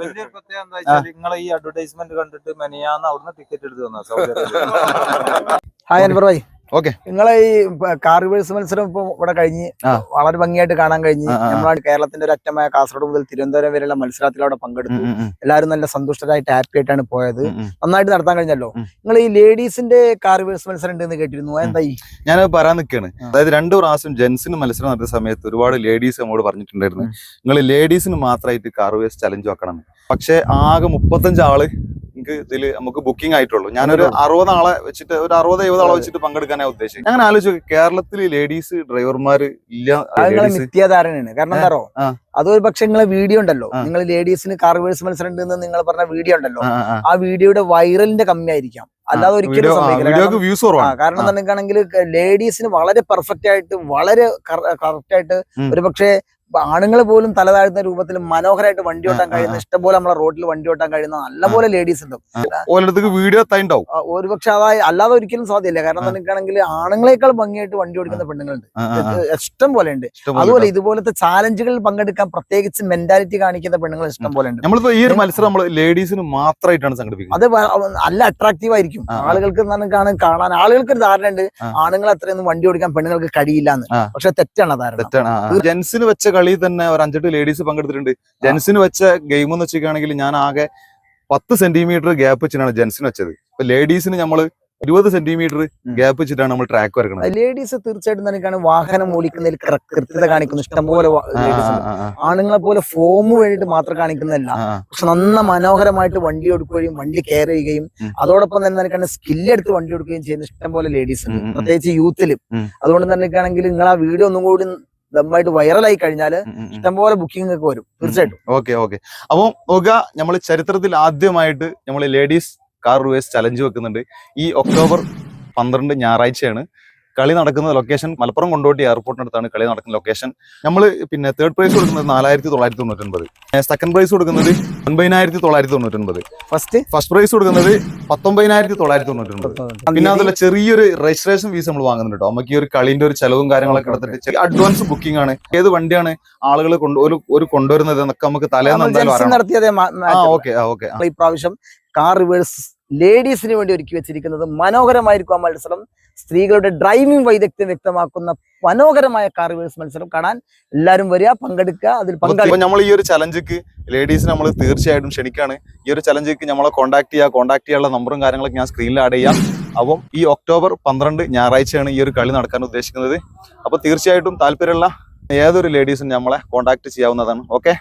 വലിയൊരു പ്രത്യേകത എന്താ വെച്ചാൽ നിങ്ങളെ ഈ അഡ്വർടൈസ്മെന്റ് കണ്ടിട്ട് മെനിയാന്ന് അവിടുന്ന് ടിക്കറ്റ് എടുത്ത് തന്ന Saudi Arabia hi Anwar bhai. Okay. നിങ്ങളെ ഈ കാർ റിവേഴ്സ് മത്സരം ഇപ്പൊ ഇവിടെ കഴിഞ്ഞ് വളരെ ഭംഗിയായിട്ട് കാണാൻ കഴിഞ്ഞ്. നമ്മളാണ് കേരളത്തിന്റെ ഒരു അറ്റമായ കാസർഗോഡ് മുതൽ തിരുവനന്തപുരം വരെയുള്ള മത്സരത്തിൽ അവിടെ പങ്കെടുത്തു. എല്ലാവരും നല്ല സന്തുഷ്ടരായിട്ട് ഹാപ്പി ആയിട്ടാണ് പോയത്. നന്നായിട്ട് നടത്താൻ കഴിഞ്ഞല്ലോ. നിങ്ങൾ ഈ ലേഡീസിന്റെ കാർ റിവേഴ്സ് മത്സരം ഉണ്ടെന്ന് കേട്ടിരുന്നു. എന്തായി ഞാൻ പറയാൻ നിൽക്കുകയാണ് അതായത് രണ്ടു പ്രാവശ്യം ജെൻസിന് മത്സരം നടത്തിയ സമയത്ത് ഒരുപാട് ലേഡീസ് നമ്മോട് പറഞ്ഞിട്ടുണ്ടായിരുന്നു. നിങ്ങൾ ലേഡീസിന് മാത്രമായിട്ട് കാർ റിവേഴ്സ് ചലഞ്ച് വെക്കണം പക്ഷെ ആകെ മുപ്പത്തഞ്ച് ആൾ എനിക്ക് ഇതിൽ നമുക്ക് ബുക്കിംഗ് ആയിട്ടുള്ളൂ. ഞാനൊരു അറുപത് ആളെ വെച്ചിട്ട് ഒരു അറുപത് എഴുപത് ആളെ വെച്ചിട്ട് പങ്കെടുക്കാനാണ് ഉദ്ദേശിച്ചത്. അങ്ങനെ ആലോചിച്ചു കേരളത്തിൽ ലേഡീസ് ഡ്രൈവർമാർ ഇല്ല നിത്യാധാരണയാണ് കാരണം എന്താ. അതൊരു പക്ഷെ നിങ്ങളെ വീഡിയോ ഉണ്ടല്ലോ. നിങ്ങൾ ലേഡീസിന് കാർ വേഴ്സ് മത്സരം ഉണ്ടെന്ന് നിങ്ങൾ പറഞ്ഞ വീഡിയോ ഉണ്ടല്ലോ. ആ, വീഡിയോയുടെ വൈറലിന്റെ കമ്മിയായിരിക്കാം. അല്ലാതെ ഒരിക്കലും സംഭവിക്കില്ല. കാരണം- എന്താണെങ്കിൽ ലേഡീസിന് വളരെ പെർഫെക്റ്റ് ആയിട്ട് വളരെ കറക്റ്റ് ആയിട്ട്. ഒരു പക്ഷേ ആണുങ്ങൾ പോലും തല താഴ്ത്തുന്ന രൂപത്തിൽ മനോഹരമായിട്ട് വണ്ടി ഓട്ടാൻ കഴിയുന്ന. ഇഷ്ടംപോലെ നമ്മളെ റോഡിൽ വണ്ടി ഓട്ടാൻ കഴിയുന്ന നല്ലപോലെ ലേഡീസ് ഉണ്ട്. വീഡിയോ ഉണ്ടാവും. ഒരുപക്ഷെ ഒരു അതായത് അല്ലാതെ ഒരിക്കലും സാധ്യമല്ല കാരണം നിനക്കാണെങ്കിൽ ആണുങ്ങളെക്കാൾ ഭംഗിയായിട്ട് വണ്ടി ഓടിക്കുന്ന പെണ്ണുങ്ങളുണ്ട്. ഇഷ്ടം പോലെ ഉണ്ട്. അതുപോലെ ഇതുപോലത്തെ ചാലഞ്ചുകളിൽ പങ്കെടുക്കാൻ പ്രത്യേകിച്ച് മെന്റാലിറ്റി കാണിക്കുന്ന പെണ്ണുങ്ങൾ ഇഷ്ടം പോലെ ഉണ്ട്. നമ്മളിപ്പോ ഈ ഒരു മത്സരം നമ്മൾ ലേഡീസിന് മാത്രമായിട്ടാണ് സംഘടിപ്പിക്കുന്നത്. അത് അല്ല നല്ല അട്രാക്റ്റീവ് ആയിരിക്കും. ആളുകൾക്ക് കാണാൻ ആളുകൾക്ക് ഒരു ധാരണ ഉണ്ട്. ആണുങ്ങൾ അത്രയൊന്നും വണ്ടി ഓടിക്കാൻ പെണ്ണുങ്ങൾക്ക് കഴിയില്ല എന്ന്. പക്ഷെ തെറ്റാണ് ധാരണ. ജെൻസിന് വെച്ച കളി തന്നെ ഒരു അഞ്ചെട്ട് ലേഡീസ് പങ്കെടുത്തിട്ടുണ്ട്. ജെൻസിന് വെച്ച ഗെയിം എന്ന് വെച്ചിരിക്കുകയാണെങ്കിൽ ഞാൻ ആകെ പത്ത് സെന്റിമീറ്റർ ഗ്യാപ്പ് വെച്ചിട്ടാണ് ജെൻസിന് വെച്ചത്. ഇപ്പൊ ലേഡീസിന് നമ്മൾ ഇരുപത് സെന്റിമീറ്റർ ഗ്യാപ്പ് വെച്ചിട്ടാണ് നമ്മൾ ട്രാക്ക് വരക്കുന്നത് ലേഡീസ് തീർച്ചയായിട്ടും തനിക്കാണ് വാഹനം ഓടിക്കുന്നതിൽ കൃത്യത കാണിക്കുന്നു. ഇഷ്ടംപോലെ ആണുങ്ങളെ പോലെ ഫോം വേണ്ടിട്ട് മാത്രം കാണിക്കുന്നതല്ല. പക്ഷെ നന്ന മനോഹരമായിട്ട് വണ്ടി എടുക്കുകയും വണ്ടി കെയർ ചെയ്യുകയും അതോടൊപ്പം തന്നെ തന്നെ സ്കില്ല് എടുത്ത് വണ്ടി എടുക്കുകയും ചെയ്യുന്ന ഇഷ്ടംപോലെ ലേഡീസ്. പ്രത്യേകിച്ച് യൂത്തിലും അതുകൊണ്ട് തന്നെ നിങ്ങൾ ആ വീഡിയോ ഒന്നും കൂടി ദമ്മായിട്ട് വൈറലായി കഴിഞ്ഞാൽ. ഇഷ്ടംപോലെ ബുക്കിംഗ് ഒക്കെ വരും തീർച്ചയായിട്ടും. Okay okay. അപ്പം നോക്കുക നമ്മൾ ചരിത്രത്തിൽ ആദ്യമായിട്ട് നമ്മൾ ലേഡീസ് കാർ റേസ് ചലഞ്ച് വെക്കുന്നുണ്ട്. ഈ ഒക്ടോബർ പന്ത്രണ്ട് ഞായറാഴ്ചയാണ്. കളി നടക്കുന്ന ലൊക്കേഷൻ മലപ്പുറം കൊണ്ടോട്ടി എയർപോർട്ടിനടുത്താണ് കളി നടക്കുന്ന ലൊക്കേഷൻ നമ്മൾ പിന്നെ തേർഡ് പ്രൈസ് കൊടുക്കുന്നത് നാലായിരത്തി തൊള്ളായിരത്തി തൊണ്ണൂറ്റൊൻപത് സെക്കൻഡ് പ്രൈസ് കൊടുക്കുന്നത് ഒൻപതിനായിരത്തി തൊള്ളായിരത്തി തൊണ്ണൂറ്റൊൻപത് ഫസ്റ്റ് ഫസ്റ്റ് പ്രൈസ് കൊടുക്കുന്നത് പത്തൊമ്പതിനായിരത്തി. തൊള്ളായിരത്തി തൊണ്ണൂറ്റൊൻപത് പിന്നെ അതുപോലെ ചെറിയൊരു രജിസ്ട്രേഷൻ ഫീസ് നമ്മൾ വാങ്ങുന്നുണ്ട് കേട്ടോ നമുക്ക് ഈ ഒരു കളിന്റെ ഒരു ചെലവും കാര്യങ്ങളൊക്കെ എടുത്തിട്ട് അഡ്വാൻസ് ബുക്കിംഗ് ആണ്. ഏത് വണ്ടിയാണ് ആളുകൾ കൊണ്ട് ഒരു ഒരു കൊണ്ടുവരുന്നത് എന്നൊക്കെ നമുക്ക് തലേന്ന് എന്തായാലും ഓക്കെ ഓക്കെ ഇപ്രാവശ്യം പ്രാവശ്യം കാർ റിവേഴ്സ് ലേഡീസിന് വേണ്ടി ഒരുക്കി വെച്ചിരിക്കുന്നത് മനോഹരമായിരിക്കും ആ മത്സരം. സ്ത്രീകളുടെ ഡ്രൈവിംഗ് വൈദഗ്ധ്യം വ്യക്തമാക്കുന്ന മനോഹരമായ കാർ വേഴ്സ് മത്സരം. കാണാൻ എല്ലാവരും വരിക പങ്കെടുക്കുക അതിൽ പങ്കെടുക്കുക നമ്മൾ ഈ ഒരു ചലഞ്ചിക്ക് ലേഡീസ് നമ്മൾ തീർച്ചയായിട്ടും ക്ഷണിക്കാണ് ഈ ഒരു ചലഞ്ചിക്ക് നമ്മളെ കോൺടാക്ട് ചെയ്യുക കോൺടാക്ട് ചെയ്യാനുള്ള നമ്പറും കാര്യങ്ങളൊക്കെ ഞാൻ സ്ക്രീനിൽ ആഡ് ചെയ്യാം. അപ്പം ഈ ഒക്ടോബർ പന്ത്രണ്ട് ഞായറാഴ്ചയാണ് ഈ ഒരു കളി നടക്കാൻ ഉദ്ദേശിക്കുന്നത്. അപ്പൊ തീർച്ചയായിട്ടും താല്പര്യമുള്ള ഏതൊരു ലേഡീസും നമ്മളെ കോൺടാക്ട് ചെയ്യാവുന്നതാണ്. ഓക്കെ